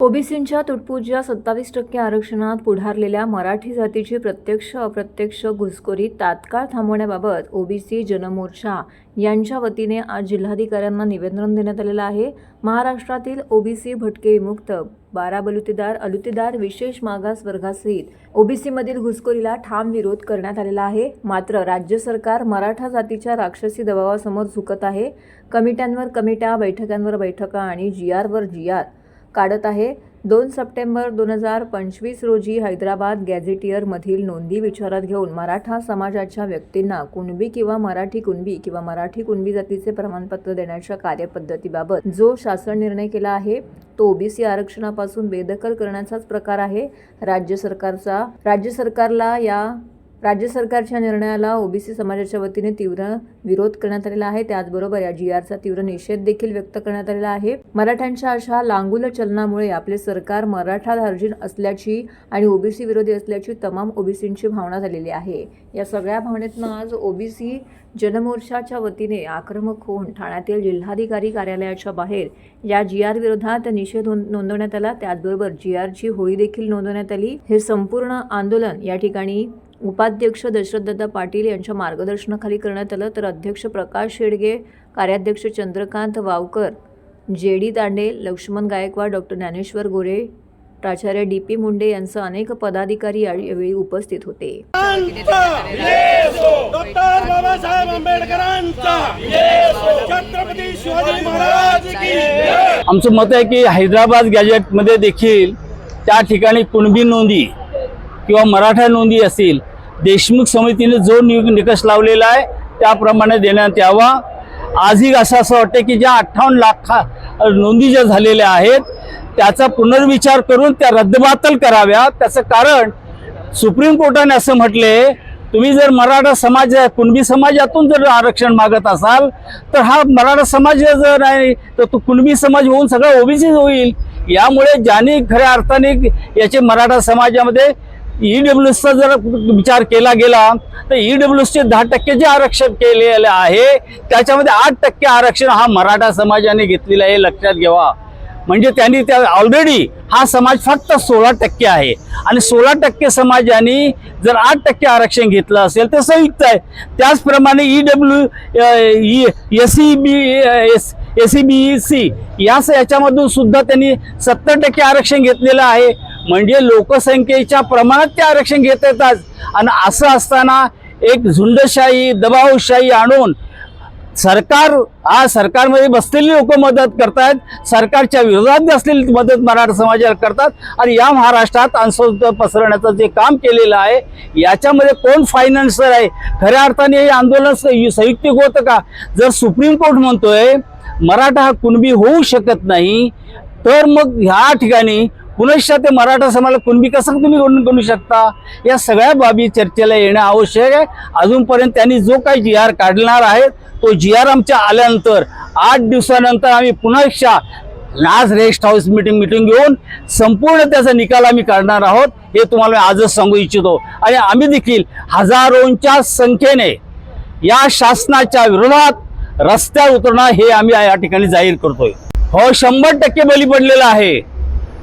ओबीसींच्या तुटपुज्या सत्तावीस टक्के आरक्षणात पुढारलेल्या मराठी जातीची प्रत्यक्ष अप्रत्यक्ष घुसखोरी तात्काळ थांबवण्याबाबत ओबीसी जनमोर्चा यांच्या वतीने आज जिल्हाधिकाऱ्यांना निवेदन देण्यात आलेलं आहे. महाराष्ट्रातील ओबीसी भटके विमुक्त बारा बलुतेदार अलुतेदार विशेष मागास वर्गासहित ओबीसीमधील घुसखोरीला ठाम विरोध करण्यात आलेला आहे. मात्र राज्य सरकार मराठा जातीच्या राक्षसी दबावासमोर झुकत आहे. कमिट्यांवर कमिट्या बैठकांवर बैठका आणि जी आरवर जी आर काढत आहे. दोन सप्टेंबर दोन हजार पंचवीस रोजी हैदराबाद गॅझेटियरमधील नोंदी विचारात घेऊन मराठा समाजाच्या व्यक्तींना कुणबी किंवा मराठी कुणबी किंवा मराठी कुणबी जातीचे प्रमाणपत्र देण्याच्या कार्यपद्धतीबाबत जो शासन निर्णय केला आहे तो ओबीसी आरक्षणापासून बेदखल करण्याचाच प्रकार आहे. राज्य सरकारचा राज्य सरकारला या राज्य सरकारच्या निर्णयाला ओबीसी समाजाच्या वतीने तीव्र विरोध करण्यात आलेला आहे. त्याचबरोबर या जी आरचा तीव्र निषेध देखील व्यक्त करण्यात आलेला आहे. मराठ्यांच्या अशा लांगुल चलनामुळे आपले सरकार मराठा धार्जिन असल्याची आणि ओबीसी विरोधी असल्याची तमाम ओबीसींची भावना झालेली आहे. या सगळ्या भावनेतनं आज ओबीसी जनमोर्चाच्या वतीने आक्रमक होऊन ठाण्यातील जिल्हाधिकारी कार्यालयाच्या बाहेर या जी आर विरोधात निषेध नोंद- नोंदवण्यात आला. त्याचबरोबर जी आरची होळी देखील नोंदवण्यात आली. हे संपूर्ण आंदोलन या ठिकाणी उपाध्यक्ष दशरथदादा पाटील यांच्या मार्गदर्शनाखाली करण्यात आलं तर अध्यक्ष प्रकाश शेडगे कार्याध्यक्ष Chandrakant Wavkar J D Dande Laxman Gaikwad doctor Dnyaneshwar Gore प्राचार्य डी पी मुंडे यांसह अनेक पदाधिकारी यावेळी उपस्थित होते. डॉक्टर बाबासाहेब आंबेडकरांचा छत्रपती शिवाजी महाराज आमचं मत आहे की हैदराबाद गॅजेटमध्ये देखील त्या ठिकाणी कुणबी नोंदी किंवा मराठा नोंदी असतील देशमुख समितीने जो नि निकष लावलेला आहे त्याप्रमाणे देण्यात यावा. आजही असं असं वाटतं की ज्या अठ्ठावन्न लाख नोंदी ज्या झालेल्या आहेत त्याचा पुनर्विचार करून त्या रद्दबातल कराव्या त्याचं कारण सुप्रीम कोर्टाने असं म्हटले तुम्ही जर मराठा समाज कुणबी समाजातून जर आरक्षण मागत असाल तर हा मराठा समाज जर नाही तर तो कुणबी समाज होऊन सगळं ओबीसी होईल. यामुळे ज्यांनी खऱ्या अर्थाने याचे मराठा समाजामध्ये ई डब्ल्यूचा जर विचार केला गेला तर ई डब्ल्यूचे दहा टक्के जे आरक्षण केलेले आहे त्याच्यामध्ये आठ टक्के आरक्षण हा मराठा समाजाने घेतलेलं आहे लक्षात घ्यावा. म्हणजे त्यांनी त्या ऑलरेडी हा समाज फक्त सोळा टक्के आहे. आणि सोळा टक्के समाजाने जर आठ टक्के आरक्षण घेतलं असेल तर संयुक्त आहे. त्याचप्रमाणे E W S C B S S C B E C याच याच्यामधून सुद्धा त्यांनी सत्तर टक्के आरक्षण घेतलेलं आहे. म्हणजे लोकसंख्येच्या प्रमाणात ते आरक्षण घेत येतात. आणि असं असताना एक झुंडशाही दबावशाही आणून सरकार हा सरकारमध्ये बसलेली लोक मदत करतायत. सरकारच्या विरोधात असलेली मदत मराठा समाजाला करतात. आणि या महाराष्ट्रात अंधश्रद्धा पसरवण्याचं जे काम केलेलं आहे याच्यामध्ये कोण फायनान्सर आहे? खऱ्या अर्थाने हे आंदोलन स- संयुक्तिक होतं का? जर सुप्रीम कोर्ट म्हणतोय मराठा हा कुणबी होऊ शकत नाही तर मग ह्या ठिकाणी पुनश्च ते मराठा समाजाला कुणबी कसं तुम्ही गणून करू शकता? या सगळ्या बाबी चर्चेला येणं आवश्यक आहे. अजूनपर्यंत त्यांनी जो काही जी आर काढणार आहे तो जी आर आमच्या आल्यानंतर आठ दिवसानंतर आम्ही पुन्हा आज रेस्ट हाऊस मिटिंग मिटिंग घेऊन संपूर्ण त्याचा निकाल आम्ही काढणार आहोत हे तुम्हाला मी आजच सांगू इच्छितो. आणि आम्ही देखील हजारोंच्या संख्येने या शासनाच्या विरोधात रस्त्यावर उतरणं हे आम्ही या ठिकाणी जाहीर करतोय. हो शंभर टक्के बली पडलेला आहे.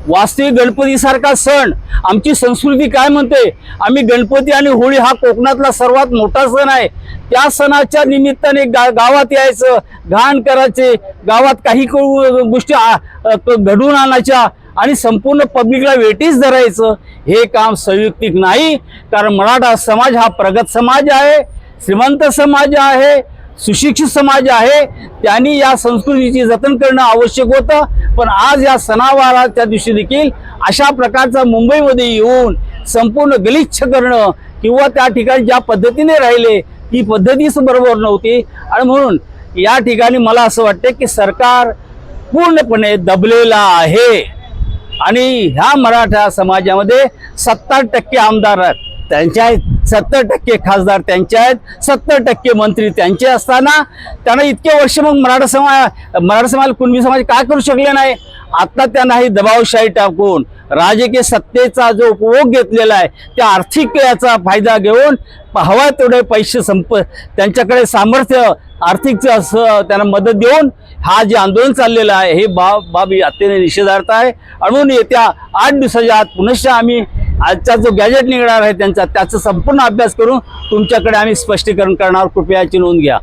वास्तविक गणपतीसारखा सण आमची संस्कृती काय म्हणते? आम्ही गणपती आणि होळी हा कोकणातला सर्वात मोठा सण आहे. त्या सणाच्या निमित्ताने गा गावात यायचं घाण करायचे गावात काही गोष्टी आ- घडवून आणायच्या आणि संपूर्ण पब्लिकला वेटीस धरायचं हे काम संयुक्तिक नाही. कारण मराठा समाज हा प्रगत समाज आहे श्रीमंत समाज आहे सुशिक्षित समाज आहे त्यांनी या संस्कृतीची जतन करणं आवश्यक होतं. पण आज या सणावाराच्या दिवशी देखील अशा प्रकारचा मुंबईमध्ये येऊन संपूर्ण गलिच्छ करणं किंवा त्या ठिकाणी ज्या पद्धतीने राहिले ती पद्धतीच बरोबर नव्हती. आणि म्हणून या ठिकाणी मला असं वाटतं की सरकार पूर्णपणे दबलेला आहे. आणि ह्या मराठा समाजामध्ये सत्तर टक्के आमदार आहेत. त्यांच्या आहेत. सत्तर टक्के खासदार त्यांचे आहेत. सत्तर टक्के मंत्री त्यांचे असताना त्यांना इतके वर्ष मग मराठा समाज मराठा समाज कुणबी समाज काय करू शकले नाही? आता त्यांना ही दबावशाही टाकून राजकीय सत्तेचा जो उपभोग घेतलेला आहे त्या आर्थिक याचा फायदा घेऊन हवा तेवढे पैसे संप त्यांच्याकडे सामर्थ्य आर्थिक असं त्यांना मदत देऊन हा जे आंदोलन चाललेलं आहे हे बाब बाब अत्यंत निषेधार्थ आहे. म्हणून येत्या आठ दिवसाच्या आत पुनश्च आम्ही आजचा जो गॅजेट निघणार आहे त्यांचा त्याचा संपूर्ण अभ्यास करून तुमच्याकडे आम्ही स्पष्टीकरण करणार. कृपया नोंद घ्या.